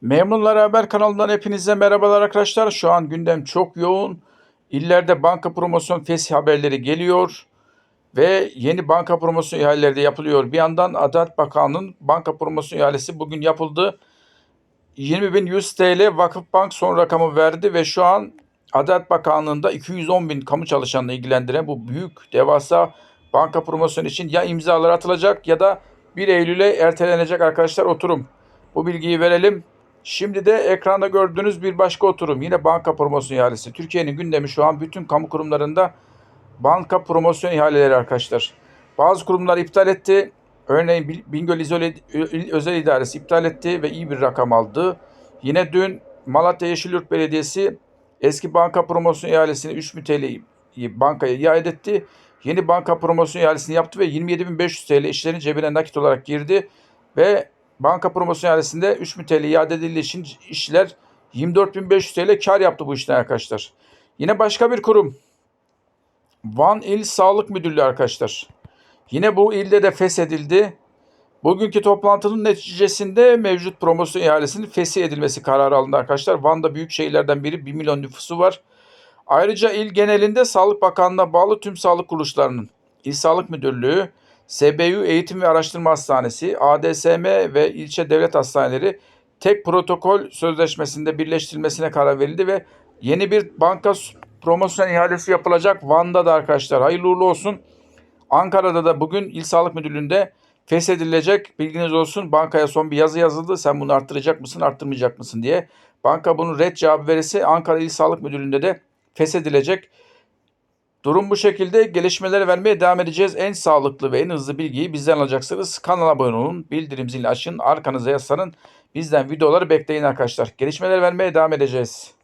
Memnunlar Haber kanalından hepinize merhabalar arkadaşlar. Şu an gündem çok yoğun. İllerde banka promosyon fesih haberleri geliyor ve yeni banka promosyon ihaleleri de yapılıyor. Bir yandan Adalet Bakanlığı'nın banka promosyon ihalesi bugün yapıldı. 20.100 TL Vakıfbank son rakamı verdi ve şu an Adalet Bakanlığı'nda 210 bin kamu çalışanını ilgilendiren bu büyük devasa banka promosyonu için ya imzalar atılacak ya da 1 Eylül'e ertelenecek arkadaşlar oturum. Bu bilgiyi verelim. Şimdi de ekranda gördüğünüz bir başka oturum. Yine banka promosyon ihalesi. Türkiye'nin gündemi şu an bütün kamu kurumlarında banka promosyon ihaleleri arkadaşlar. Bazı kurumlar iptal etti. Örneğin Bingöl İzole, Özel İdaresi iptal etti ve iyi bir rakam aldı. Yine dün Malatya Yeşilyurt Belediyesi eski banka promosyon ihalesini 3 TL'yi bankaya iade etti. Yeni banka promosyon ihalesini yaptı ve 27.500 TL işlerin cebine nakit olarak girdi ve banka promosyon ihalesinde 3 TL iade edildiği için işçiler 24.500 TL kar yaptı bu işten arkadaşlar. Yine başka bir kurum. Van İl Sağlık Müdürlüğü arkadaşlar. Yine bu ilde de feshedildi. Bugünkü toplantının neticesinde mevcut promosyon ihalesinin fesih edilmesi kararı alındı arkadaşlar. Van'da büyük şehirlerden biri 1 milyon nüfusu var. Ayrıca il genelinde Sağlık Bakanlığı'na bağlı tüm sağlık kuruluşlarının İl Sağlık Müdürlüğü, SBU Eğitim ve Araştırma Hastanesi, ADSM ve ilçe devlet hastaneleri tek protokol sözleşmesinde birleştirilmesine karar verildi ve yeni bir banka promosyon ihalesi yapılacak Van'da da arkadaşlar. Hayırlı uğurlu olsun. Ankara'da da bugün İl Sağlık Müdürlüğü'nde feshedilecek. Bilginiz olsun. Bankaya son bir yazı yazıldı. Sen bunu arttıracak mısın, arttırmayacak mısın diye. Banka bunun red cevabı verirse Ankara İl Sağlık Müdürlüğü'nde de feshedilecek. Durum bu şekilde. Gelişmeleri vermeye devam edeceğiz. En sağlıklı ve en hızlı bilgiyi bizden alacaksınız. Kanala abone olun. Bildirim zilini açın. Arkanıza yaslanın. Bizden videoları bekleyin arkadaşlar. Gelişmeleri vermeye devam edeceğiz.